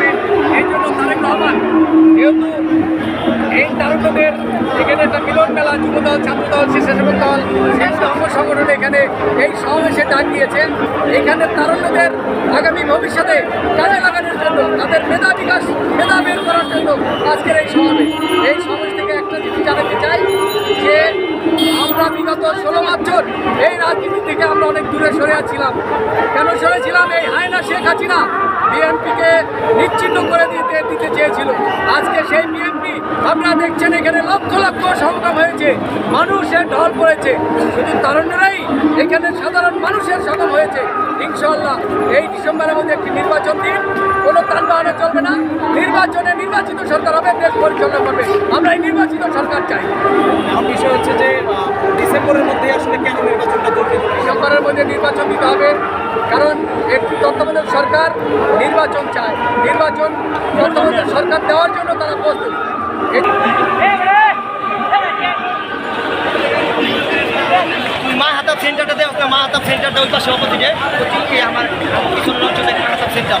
পাবেন এই জন্য তারেক রহমান, যেহেতু এই তারকদের এখানে একটা মিলন মেলা, যুবদল, ছাত্রদল, স্বেচ্ছাসেবক দল বিভিন্ন অঙ্গ সংগঠন এখানে এই সমাবেশে ডাক দিয়েছেন এখানে তারকদের আগামী ভবিষ্যতে বিগত ষোলো বছর এই রাজনীতি থেকে আমরা অনেক দূরে সরে আছিলাম। কেন সরেছিলাম? এই হায়না শেখ হাসিনা বিএনপিকে নিশ্চিন্ন করে দিতে দিতে চেয়েছিল। আজকে সেই বিএনপি আপনারা দেখছেন এখানে লক্ষ লক্ষ সমাগম হয়েছে। মানুষের ঢল পড়েছে। শুধু তারুণ্যরাই এখানে সাধারণ মানুষের সমাগম হয়েছে। ইনশাল্লাহ এই ডিসেম্বরের মধ্যে একটি নির্বাচন দিন। কোনো তাণ্ডবাহানা চলবে না। নির্বাচনে নির্বাচিত সরকার হবে, দেশ পরিচালনা করবে। আমরা এই নির্বাচিত সরকার চাই। বিষয় হচ্ছে যে আহ, ডিসেম্বরের মধ্যে আসলে কেন নির্বাচনটা জরুরি? ডিসেম্বরের মধ্যে নির্বাচন দিতে হবে কারণ একটি তত্ত্বাবধায়ক সরকার নির্বাচন চায়। নির্বাচন তত্ত্বাবধায়ক সরকার দেওয়ার জন্য তারা প্রস্তুত। মা হাতাব সেন্টারটা দেয় মা হাতাব সেন্টারটা ওই পাশে অপোজিটে। আমার কিছু মা হাতাব সেন্টার।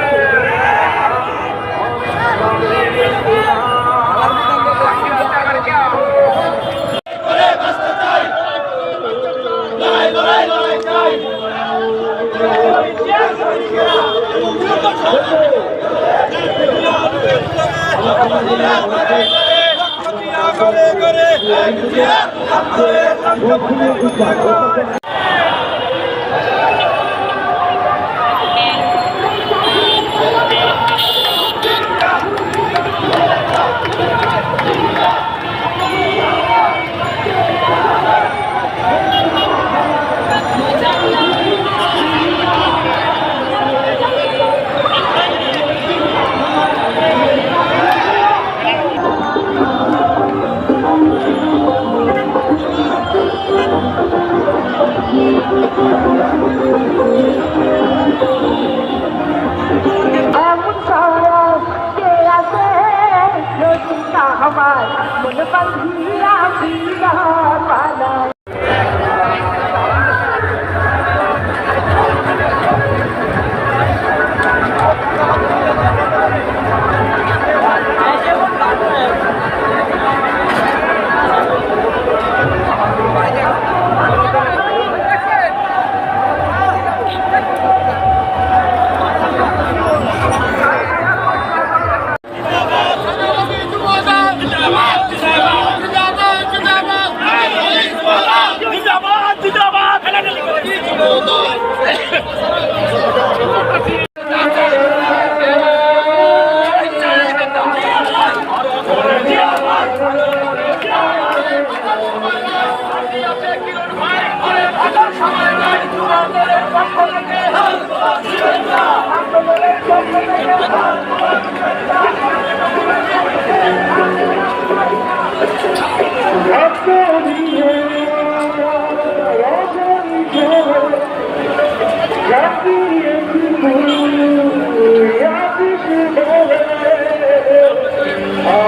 করে করে এমন সরস কে আছে? আমার মন পাখিয়া পিলা আমি জানে